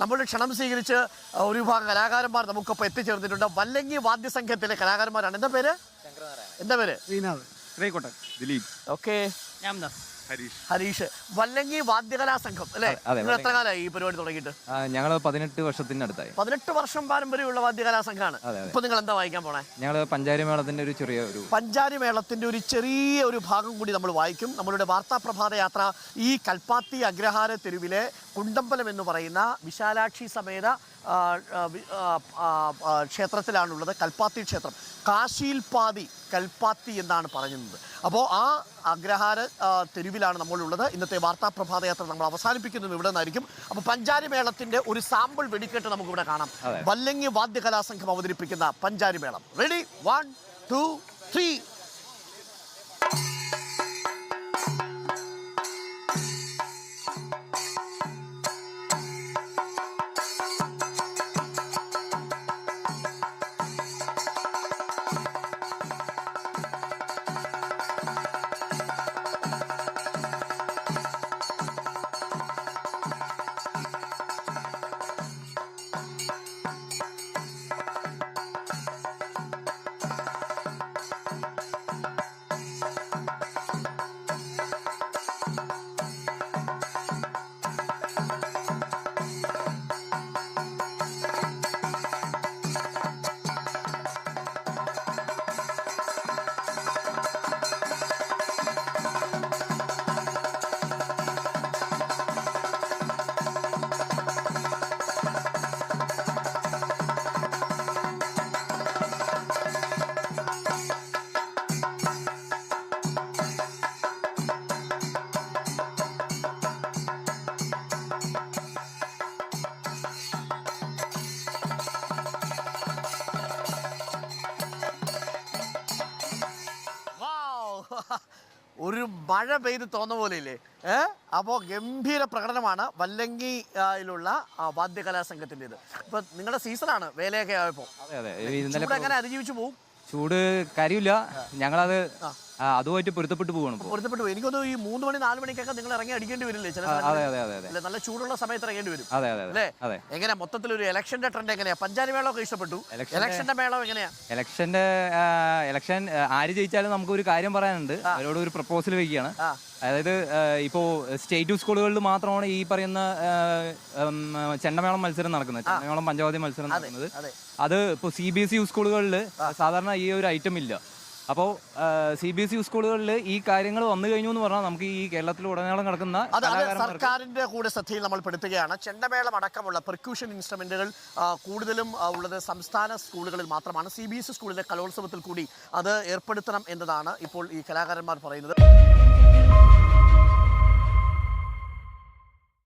നമ്മളുടെ ക്ഷണം സ്വീകരിച്ച് ഒരു വിഭാഗം കലാകാരന്മാർ നമുക്കൊപ്പം എത്തിച്ചേർന്നിട്ടുണ്ട്. വല്ലങ്ങി വാദ്യസംഘത്തിലെ കലാകാരന്മാരാണ്. എന്താ പേര്? എന്താ പേര്? ശ്രീനാഥ്. ദിലീപ്. ഓക്കെ. ഹരീഷ്. ഹരീഷ്. വല്ലങ്ങി വാദ്യകലാ സംഘം അല്ലേ നിങ്ങൾ എത്ര കാലമായി ഈ പരിപാടി തുടങ്ങിയിട്ട്? ഞങ്ങൾ പതിനെട്ട് വർഷത്തിനടുത്തായി പതിനെട്ട് വർഷം പാരമ്പര്യമുള്ള വാദ്യകലാ സംഘമാണ്. ഇപ്പൊ നിങ്ങൾ എന്താ വായിക്കാൻ പോണേ? ഞങ്ങൾ പഞ്ചാരി മേളത്തിന്റെ ഒരു ചെറിയ ഒരു പഞ്ചാരി മേളത്തിന്റെ ഒരു ചെറിയ ഒരു ഭാഗം കൂടി നമ്മൾ വായിക്കും. നമ്മളുടെ വാർത്താ പ്രഭാത യാത്ര ഈ കൽപ്പാത്തി അഗ്രഹാര തെരുവിലെ കുണ്ടമ്പലം എന്ന് പറയുന്ന വിശാലാക്ഷി സമേത ക്ഷേത്രത്തിലാണുള്ളത് കൽപ്പാത്തി ക്ഷേത്രം. കാശിയിൽ പാതി കൽപ്പാത്തി എന്നാണ് പറയുന്നത് അപ്പോൾ ആ അഗ്രഹാര തെരുവിലാണ് നമ്മളുള്ളത് ഇന്നത്തെ വാർത്താ പ്രഭാതയാത്ര നമ്മൾ അവസാനിപ്പിക്കുന്നത് ഇവിടെ നിന്നായിരിക്കും. അപ്പോൾ പഞ്ചാരി മേളത്തിന്റെ ഒരു സാമ്പിൾ വെടിക്കെട്ട് നമുക്കിവിടെ കാണാം. വല്ലങ്ങി വാദ്യകലാസംഘം അവതരിപ്പിക്കുന്ന പഞ്ചാരി മേളം റെഡി വൺ ടു ത്രീ ഒരു മഴ പെയ്ത് തോന്ന പോലെയില്ലേ? ഏ? അപ്പോൾ ഗംഭീര പ്രകടനമാണ് വല്ലങ്കിയിലുള്ള ആ, വാദ്യകലാ സംഘത്തിന്റെത് ഇപ്പൊ നിങ്ങളുടെ സീസണാണ് വേലയൊക്കെ ആയപ്പോൾ അതെ അതെ. ഇന്നലെ എങ്ങനെ അതിജീവിച്ചു പോകും ചൂട് കാര്യമില്ല. ഞങ്ങളത് അതുമായിട്ട് പൊരുത്തപ്പെട്ടു പോകണം പൊരുത്തപ്പെട്ടു പോകും എനിക്കൊന്നും ഈ മൂന്ന് മണി നാല് മണിക്കൊക്കെ നിങ്ങൾ ഇറങ്ങി അടിക്കേണ്ടി വരില്ലേ ചില അതെ അതെ അതെ അതെ. നല്ല ചൂടുള്ള സമയത്ത് ഇറങ്ങേണ്ടി വരും. അതെ അതെ അല്ലേ? അതെ. എങ്ങനെ മൊത്തത്തിൽ ഒരു ഇലക്ഷന്റെ ട്രെൻഡ് എങ്ങനെയാ? പഞ്ചാരി ഒക്കെ ഇഷ്ടപ്പെട്ടു. ഇലക്ഷന്റെ മേളം എങ്ങനെയാ? ഇലക്ഷന്റെ ഇലക്ഷൻ ആര് ജയിച്ചാലും നമുക്ക് ഒരു കാര്യം പറയാനുണ്ട്. അവരോട് ഒരു പ്രപ്പോസൽ വയ്ക്കുകയാണ് അതായത് ഇപ്പോ സ്റ്റേറ്റ് സ്കൂളുകളിൽ മാത്രമാണ് ഈ പറയുന്ന ചെണ്ടമേളം മത്സരം നടക്കുന്നത്. ചെണ്ടമേളം പഞ്ചവാതി മത്സരം നടക്കുന്നത്. അതെ. അത് ഇപ്പോൾ സി ബി എസ് ഇ സ്കൂളുകളിൽ സാധാരണ ഈ ഒരു ഐറ്റം ഇല്ല. അപ്പോൾ സി ബി എസ് ഇ സ്കൂളുകളിൽ ഈ കാര്യങ്ങൾ വന്നു കഴിഞ്ഞു എന്ന് പറഞ്ഞാൽ നമുക്ക് ഈ കേരളത്തിൽ ഉടനീളം നടക്കുന്ന സർക്കാരിന്റെ കൂടെ ശ്രദ്ധയിൽ നമ്മൾ പെടുത്തുകയാണ്. ചെണ്ടമേളം അടക്കമുള്ള പെർക്യൂഷൻ ഇൻസ്ട്രുമെന്റുകൾ കൂടുതലും ഉള്ളത് സംസ്ഥാന സ്കൂളുകളിൽ മാത്രമാണ്. സി ബി എസ് ഇ സ്കൂളിലെ കലോത്സവത്തിൽ കൂടി അത് ഏർപ്പെടുത്തണം എന്നതാണ് ഇപ്പോൾ ഈ കലാകാരന്മാർ പറയുന്നത്.